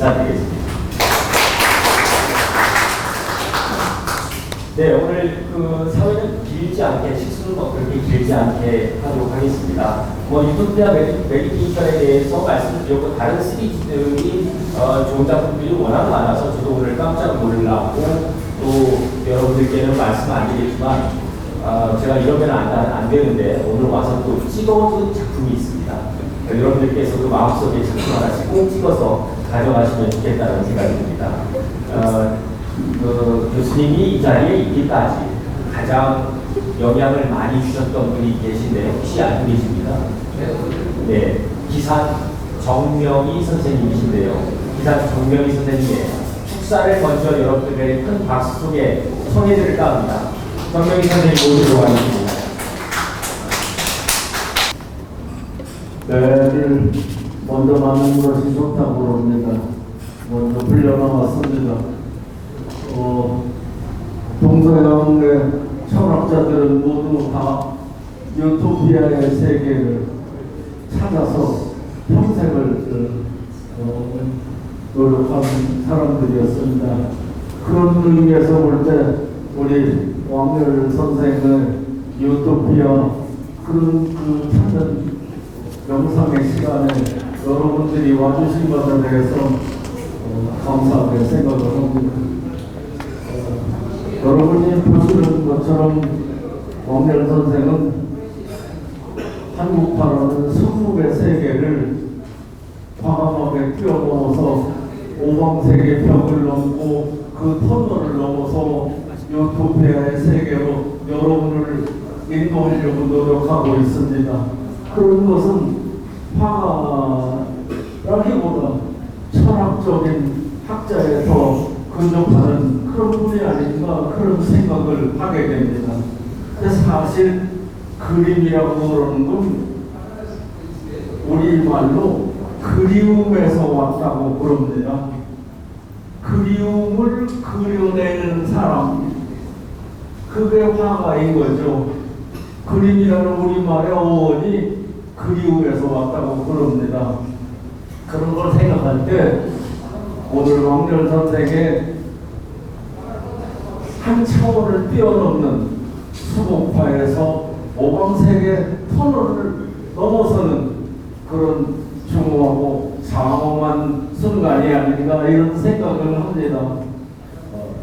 인사드리겠습니다. 네, 오늘 그 사회는 길지 않게 식수는 뭐 그렇게 길지 않게 하도록 하겠습니다. 뭐 유토피아 메디케이션에 대해서 말씀드렸고 다른 시리즈들이 어, 좋은 작품들이 워낙 많아서 저도 오늘 깜짝 놀랐고 또 여러분들께는 말씀 안 드리겠지만 어, 제가 이러면 안, 안 되는데 오늘 와서 또 찍어준 작품이 있습니다. 여러분들께서도 마음속에 작품 하나씩 꼭 찍어서 가져가시면 좋겠다는 생각이 듭니다. 어, 그 교수님이 이 자리에 있기까지 가장 영향을 많이 주셨던 분이 계신데 혹시 알고 계십니까? 네, 기산 정명희 선생님이신데요. 기산 정명희 선생님의 축사를 먼저 여러분들의 큰 박수 속에 청해드릴까 합니다. 정명희 선생님 모시고 가겠습니다. 배를 먼저 맞는 것이 좋다고 그럽니다. 먼저 불려나왔습니다. 어, 동서양의 철학자들은 모두 다 유토피아의 세계를 찾아서 평생을 어, 노력한 사람들이었습니다. 그런 의미에서 볼 때 우리 왕열 선생의 유토피아 그런 그 찾는 영상의 시간에 여러분들이 와주신 것에 대해서 어, 감사하게 생각을 합니다. 어, 여러분이 보시는 것처럼 왕열 선생은 한국파라는 선묵의 세계를 과감하게 뛰어넘어서 오방세계 벽을 넘고 그 터널을 넘어서 유토피아의 세계로 여러분을 인도하려고 노력하고 있습니다. 그런 것은 화가라기보다 철학적인 학자에 더 근접하는 그런 분이 아닌가 그런 생각을 하게 됩니다. 근데 사실 그림이라고 그러는 건 우리말로 그리움에서 왔다고 그럽니다. 그리움을 그려내는 사람, 그게 화가인 거죠. 그림이라는 우리말의 어원이 그리움에서 왔다고 그럽니다. 그런 걸 생각할 때 오늘 왕렬 선생의 한 차원을 뛰어넘는 수곡파에서 오방색의 터널을 넘어서는 그런 중후하고 장엄한 순간이 아닌가 이런 생각을 합니다. 어,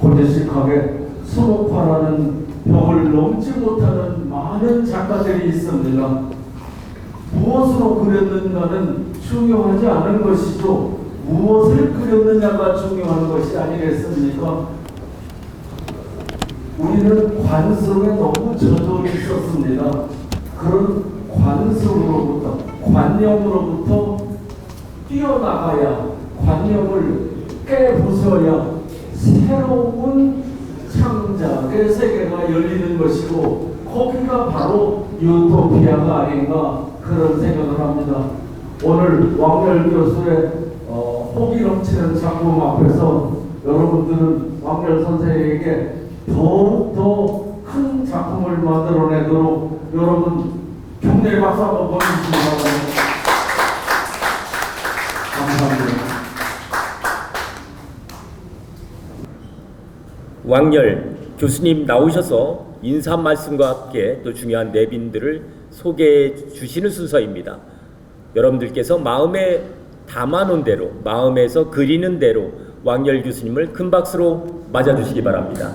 고지식하게 수곡파라는 벽을 넘지 못하는 많은 작가들이 있습니다. 무엇으로 그렸는가는 중요하지 않은 것이죠. 무엇을 그렸느냐가 중요한 것이 아니겠습니까? 우리는 관성에 너무 젖어 있었습니다. 그런 관성으로부터, 관념으로부터 뛰어나가야, 관념을 깨부숴야 새로운 창작의 세계가 열리는 것이고, 거기가 바로 유토피아가 아닌가 그런 생각을 합니다. 오늘 왕열 교수의 어, 호기 넘치는 작품 앞에서 여러분들은 왕열 선생에게 더욱더 큰 작품을 만들어내도록 여러분 격려의 박수 한번 보내주시기. 감사합니다. 왕열 교수님 나오셔서 인사 말씀과 함께 또 중요한 내빈들을 소개해 주시는 순서입니다. 여러분들께서 마음에 담아놓은 대로, 마음에서 그리는 대로 왕열 교수님을 큰 박수로 맞아주시기 바랍니다.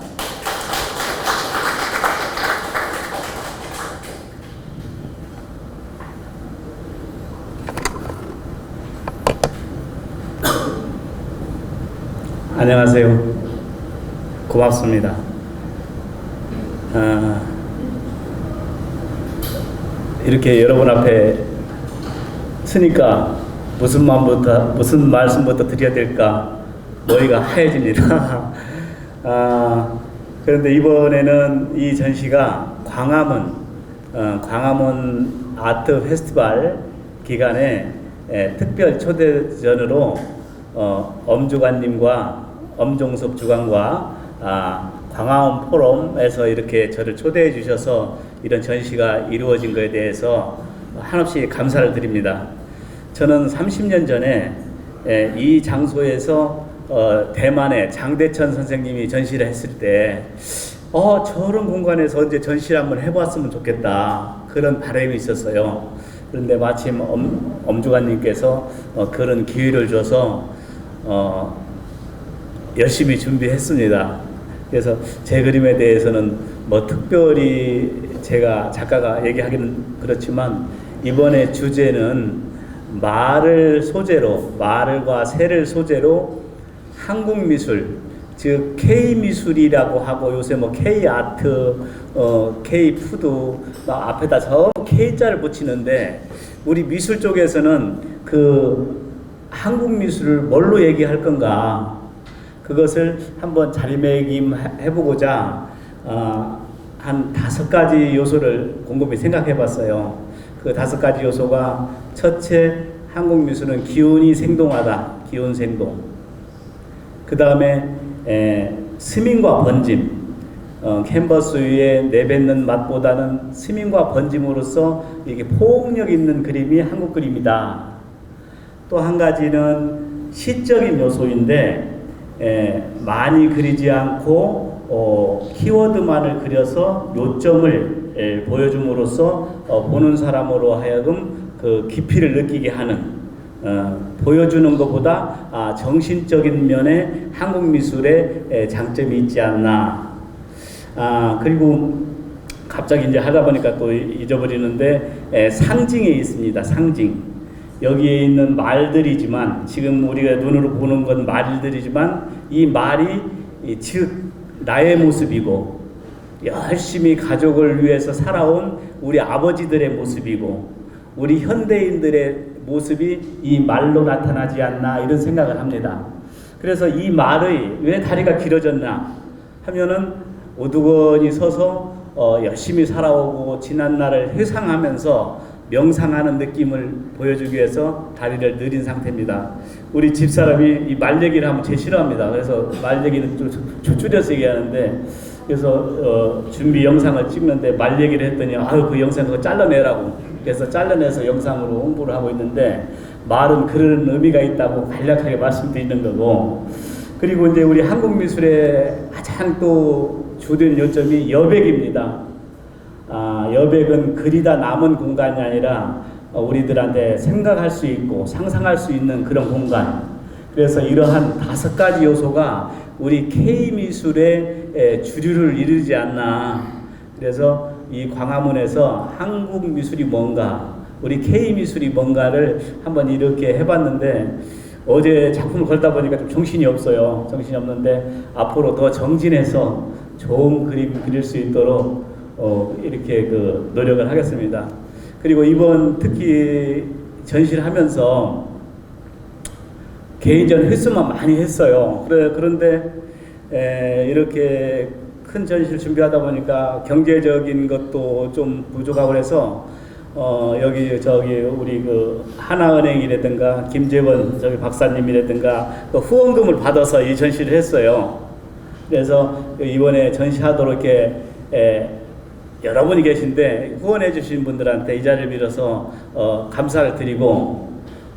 안녕하세요. 고맙습니다. 아, 이렇게 여러분 앞에 서니까 무슨 마음부터 무슨 말씀부터 드려야 될까 머리가 하얘집니다. 아, 그런데 이번에는 이 전시가 광화문 어, 광화문 아트 페스티벌 기간에 에, 특별 초대전으로 어, 엄주관님과 엄종섭 주관과 아, 광화문 포럼에서 이렇게 저를 초대해 주셔서 이런 전시가 이루어진 것에 대해서 한없이 감사를 드립니다. 저는 30년 전에 에, 이 장소에서 어, 대만의 장대천 선생님이 전시를 했을 때 어, 저런 공간에서 언제 전시를 한번 해봤으면 좋겠다. 그런 바람이 있었어요. 그런데 마침 엄, 엄주관님께서 어, 그런 기회를 줘서 어, 열심히 준비했습니다. 그래서 제 그림에 대해서는 뭐 특별히 제가 작가가 얘기하기는 그렇지만 이번에 주제는 말을 소재로 말과 새를 소재로 한국 미술 즉 K 미술이라고 하고 요새 뭐 K 아트, 어, K 푸드 막 앞에다 저 K 자를 붙이는데 우리 미술 쪽에서는 그 한국 미술을 뭘로 얘기할 건가 그것을 한번 자리매김해보고자 어, 한 다섯 가지 요소를 곰곰이 생각해봤어요. 그 다섯 가지 요소가 첫째 한국 미술은 기운이 생동하다. 기운 생동. 그 다음에 스민과 번짐. 어, 캔버스 위에 내뱉는 맛보다는 스민과 번짐으로써 이게 포용력 있는 그림이 한국 그림이다. 또 한 가지는 시적인 요소인데 에, 많이 그리지 않고 어, 키워드만을 그려서 요점을 에, 보여줌으로써 어, 보는 사람으로 하여금 그 깊이를 느끼게 하는 어, 보여주는 것보다 아, 정신적인 면에 한국 미술의 에, 장점이 있지 않나. 아 그리고 갑자기 이제 하다 보니까 또 잊어버리는데 에, 상징이 있습니다. 상징. 여기에 있는 말들이지만 지금 우리가 눈으로 보는 건 말들이지만 이 말이 이즉 나의 모습이고 열심히 가족을 위해서 살아온 우리 아버지들의 모습이고 우리 현대인들의 모습이 이 말로 나타나지 않나 이런 생각을 합니다. 그래서 이 말의 왜 다리가 길어졌나 하면은 오두건이 서서 어, 열심히 살아오고 지난 날을 회상하면서 명상하는 느낌을 보여주기 위해서 다리를 늘린 상태입니다. 우리 집사람이 이 말 얘기를 하면 제일 싫어합니다. 그래서 말 얘기는 좀 줄- 줄여서 얘기하는데 그래서 어, 준비 영상을 찍는데 말 얘기를 했더니 아유 그 영상 그거 잘라내라고 그래서 잘라내서 영상으로 홍보를 하고 있는데 말은 그런 의미가 있다고 간략하게 말씀드리는 거고 그리고 이제 우리 한국 미술의 가장 또 주된 요점이 여백입니다. 아, 여백은 그리다 남은 공간이 아니라 어, 우리들한테 생각할 수 있고 상상할 수 있는 그런 공간. 그래서 이러한 다섯 가지 요소가 우리 K 미술의 에, 주류를 이루지 않나. 그래서 이 광화문에서 한국 미술이 뭔가, 우리 K 미술이 뭔가를 한번 이렇게 해봤는데 어제 작품을 걸다 보니까 좀 정신이 없어요. 정신이 없는데 앞으로 더 정진해서 좋은 그림 그릴 수 있도록 어, 이렇게 그 노력을 하겠습니다. 그리고 이번 특히 전시를 하면서 개인전 횟수만 많이 했어요. 그래, 그런데 에, 이렇게 큰 전시를 준비하다 보니까 경제적인 것도 좀 부족하고 그래서 어, 여기 저기 우리 그 하나은행이라든가 김재원 저기 박사님이라든가 그 후원금을 받아서 이 전시를 했어요. 그래서 이번에 전시하도록 이렇게 에, 여러 분이 계신데 후원해 주신 분들한테 이 자리를 빌어서 어, 감사를 드리고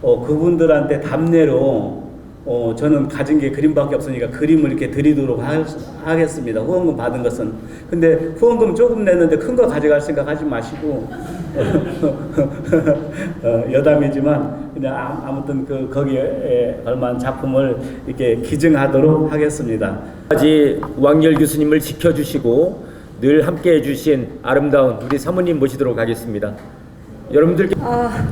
어, 그분들한테 답례로 어, 저는 가진 게 그림밖에 없으니까 그림을 이렇게 드리도록 하, 겠습니다 후원금 받은 것은. 근데 후원금 조금 냈는데 큰 거 가져갈 생각 하지 마시고 어, 여담이지만 그냥 아- 아무튼 그 거기에 얼마나 작품을 이렇게 기증하도록 하겠습니다. 까지 왕열 교수님을 지켜주시고 늘 함께 해주신 아름다운 우리 사모님 모시도록 하겠습니다. 여러분들께 아,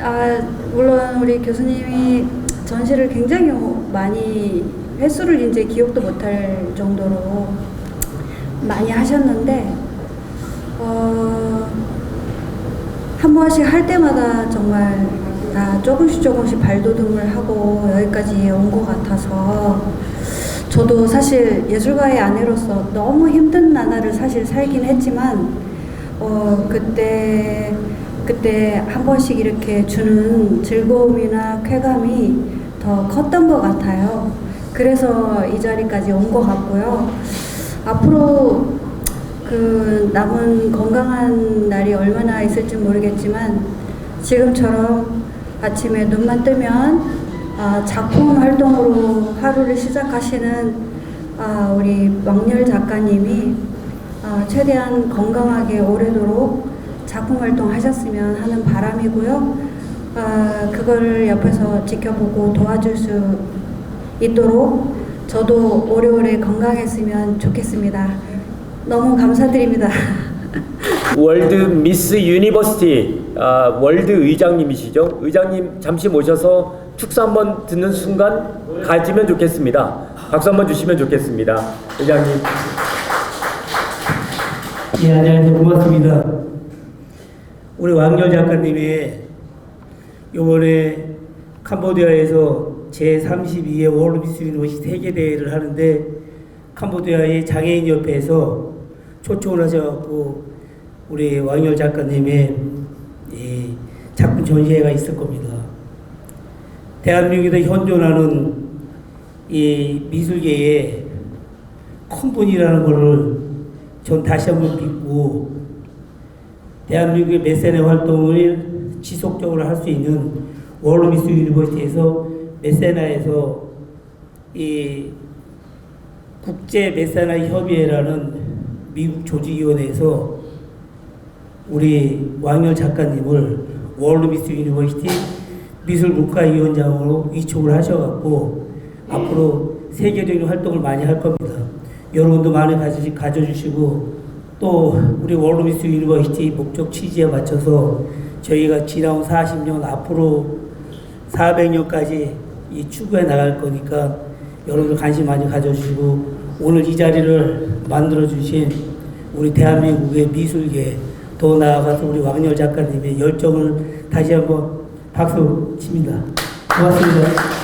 아, 물론 우리 교수님이 전시를 굉장히 많이 횟수를 이제 기억도 못할 정도로 많이 하셨는데 어, 한 번씩 할 때마다 정말 다 조금씩 조금씩 발돋움을 하고 여기까지 온 것 같아서 저도 사실 예술가의 아내로서 너무 힘든 나날을 사실 살긴 했지만 어, 그때 그때 한 번씩 이렇게 주는 즐거움이나 쾌감이 더 컸던 것 같아요. 그래서 이 자리까지 온 것 같고요. 앞으로 그 남은 건강한 날이 얼마나 있을지 모르겠지만 지금처럼 아침에 눈만 뜨면 아, 작품 활동으로 하루를 시작하시는 아, 우리 왕렬 작가님이 아, 최대한 건강하게 오래도록 작품 활동하셨으면 하는 바람이고요. 아, 그걸 옆에서 지켜보고 도와줄 수 있도록 저도 오래오래 건강했으면 좋겠습니다. 너무 감사드립니다. 월드 미스 유니버시티 아, 월드 의장님이시죠? 의장님 잠시 모셔서 축사 한번 듣는 순간 가지면 좋겠습니다. 박수 한번 주시면 좋겠습니다. 의장님. 예, 안녕하세요. 고맙습니다. 우리 왕열 작가님이 이번에 캄보디아에서 제32회 월드미스 유니버시티 세계대회를 하는데 캄보디아의 장애인 협회에서 초청을 하셔갖고 우리 왕열 작가님의 이 작품 전시회가 있을 겁니다. 대한민국에서 현존하는 이 미술계의 큰 분이라는 것을 전 다시 한번 믿고 대한민국의 메세네 활동을 지속적으로 할 수 있는 월드미스 유니버시티에서 메세나에서 이 국제 메세나 협의회라는 미국 조직위원회에서 우리 왕열 작가님을 월드미스 유니버시티 미술문화위원장으로 위촉을 하셔갖고 앞으로 세계적인 활동을 많이 할 겁니다. 여러분도 많이 가지, 가져주시고 또 우리 월드미스 유니버시티 목적 취지에 맞춰서 저희가 지나온 40년 앞으로 400년까지 이 추구해 나갈 거니까 여러분들 관심 많이 가져주시고 오늘 이 자리를 만들어 주신 우리 대한민국의 미술계 더 나아가서 우리 왕열 작가님의 열정을 다시 한번 박수 칩니다. 고맙습니다.